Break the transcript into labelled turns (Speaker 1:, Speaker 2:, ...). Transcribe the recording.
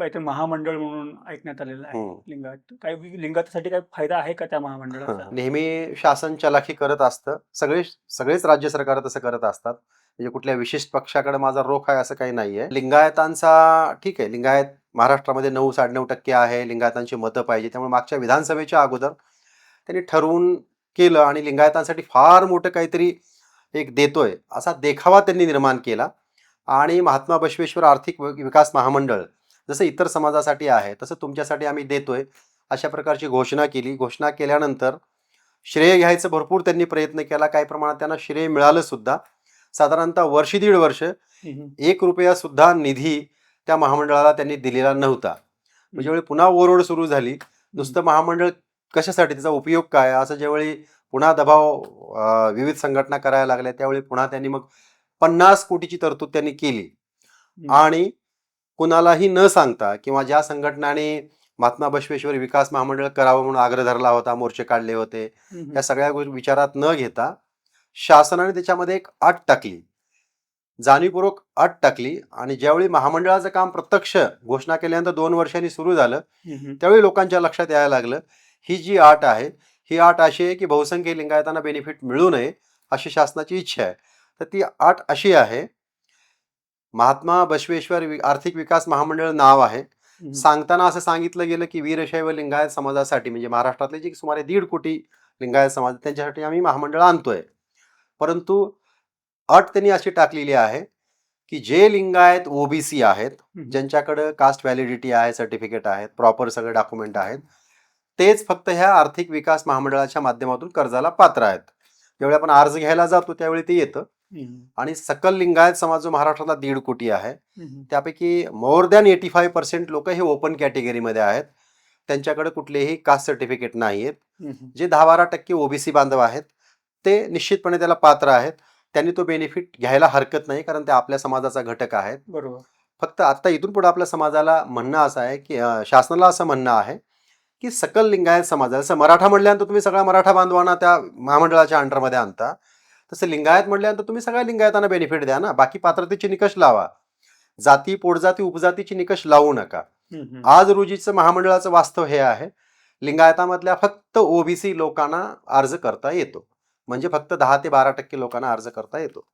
Speaker 1: काहीतरी महामंडळ म्हणून ऐकण्यात आलेलं आहे. लिंगायत. काही लिंगायतासाठी काही फायदा आहे का त्या महामंडळाचा?
Speaker 2: नेहमी शासन चलाखी करत असतं. सगळे सगळेच राज्य सरकार तसं करत असतात. म्हणजे कुठल्या विशिष्ट पक्षाकडे माझा रोख आहे असं काही नाहीये. लिंगायतांचा ठीक आहे लिंगायत महाराष्ट्रामध्ये नऊ साडेनऊ टक्के आहे. लिंगायतांची मतं पाहिजे. त्यामुळे मागच्या विधानसभेच्या अगोदर त्यांनी ठरवून केलं आणि लिंगायतांसाठी फार मोठं काहीतरी एक देतोय असा देखावा त्यांनी निर्माण केला. आणि महात्मा बसवेश्वर आर्थिक विकास महामंडळ जसं इतर समाजासाठी आहे तसं तुमच्यासाठी आम्ही देतोय. अशा प्रकारची घोषणा केली. घोषणा केल्यानंतर श्रेय घ्यायचं भरपूर त्यांनी प्रयत्न केला. काही प्रमाणात त्यांना श्रेय मिळालं सुद्धा. साधारणतः वर्ष दीड वर्ष. एक रुपया सुद्धा निधी त्या महामंडळाला त्यांनी दिलेला नव्हता. म्हणजे ज्यावेळी पुन्हा ओरड सुरू झाली नुसतं महामंडळ कशासाठी त्याचा उपयोग काय? असं ज्यावेळी पुन्हा दबाव विविध संघटना करायला लागल्या त्यावेळी पुन्हा त्यांनी मग पन्नास कोटीची तरतूद त्यांनी केली. आणि कुणालाही न सांगता किंवा ज्या संघटनाने महात्मा बसवेश्वर विकास महामंडळ करावं म्हणून आग्रह धरला होता मोर्चे काढले होते. या सगळ्या गोष्टी विचारात न घेता शासनाने त्याच्यामध्ये एक अट टाकली जाणीवपूर्वक अट टाकली आणि ज्यावेळी महामंडळाचं काम प्रत्यक्ष घोषणा केल्यानंतर दोन वर्षांनी सुरू झालं. त्यावेळी लोकांच्या लक्षात यायला लागलं ही जी आट आहे ही आट अशी आहे की बहुसंख्य लिंगायतांना बेनिफिट मिळू नये अशी शासनाची इच्छा आहे तर ती आट अशी आहे महात्मा बसवेश्वर आर्थिक विकास महामंडळ नाव आहे. सांगताना असं सांगितलं गेलं की वीरशैव लिंगायत समाजासाठी म्हणजे महाराष्ट्रातले जे सुमारे दीड कोटी लिंगायत समाज त्यांच्यासाठी आम्ही महामंडळ आणतोय परंतु अट त्यांनी अशी टाकलेली आहे की जे लिंगायत ओबीसी आहेत. ज्यांच्याकडे कास्ट व्हॅलिडिटी आहे सर्टिफिकेट आहेत प्रॉपर सगळे डॉक्युमेंट आहेत तेच फक्त ह्या आर्थिक विकास महामंडळाच्या माध्यमातून कर्जाला पात्र आहेत ज्यावेळी आपण अर्ज घ्यायला जातो त्यावेळी ते येतं. आणि सकल लिंगायत समाज जो महाराष्ट्रातला दीड कोटी आहे. त्यापैकी more than eighty five percent लोक हे ओपन कॅटेगरीमध्ये आहेत. त्यांच्याकडे कुठलेही कास्ट सर्टिफिकेट नाही आहेत. जे दहा बारा टक्के ओबीसी बांधव आहेत ते निश्चितपणे त्याला पात्र आहेत. त्यांनी तो बेनिफिट घ्यायला हरकत नाही कारण ते आपल्या समाजाचा घटक आहेत.
Speaker 1: बरोबर.
Speaker 2: फक्त आता इथून पुढे आपल्या समाजाला म्हणणं असं आहे की शासनाला असं म्हणणं आहे की सकल लिंगायत समाज जसं मराठा म्हणल्यानंतर तुम्ही सगळ्या मराठा बांधवांना त्या महामंडळाच्या अंडरमध्ये आणता. तसं लिंगायत म्हटल्यानंतर तुम्ही सगळ्या लिंगायतांना बेनिफिट द्या ना. बाकी पात्रतेचे निकष लावा. जाती पोटजाती उपजातीचे निकष लावू नका. आज रोजीचं महामंडळाचं वास्तव हे आहे. लिंगायतामधल्या फक्त ओबीसी लोकांना अर्ज करता येतो. म्हणजे फक्त दहा ते बारा टक्के लोकांना अर्ज करता येतो.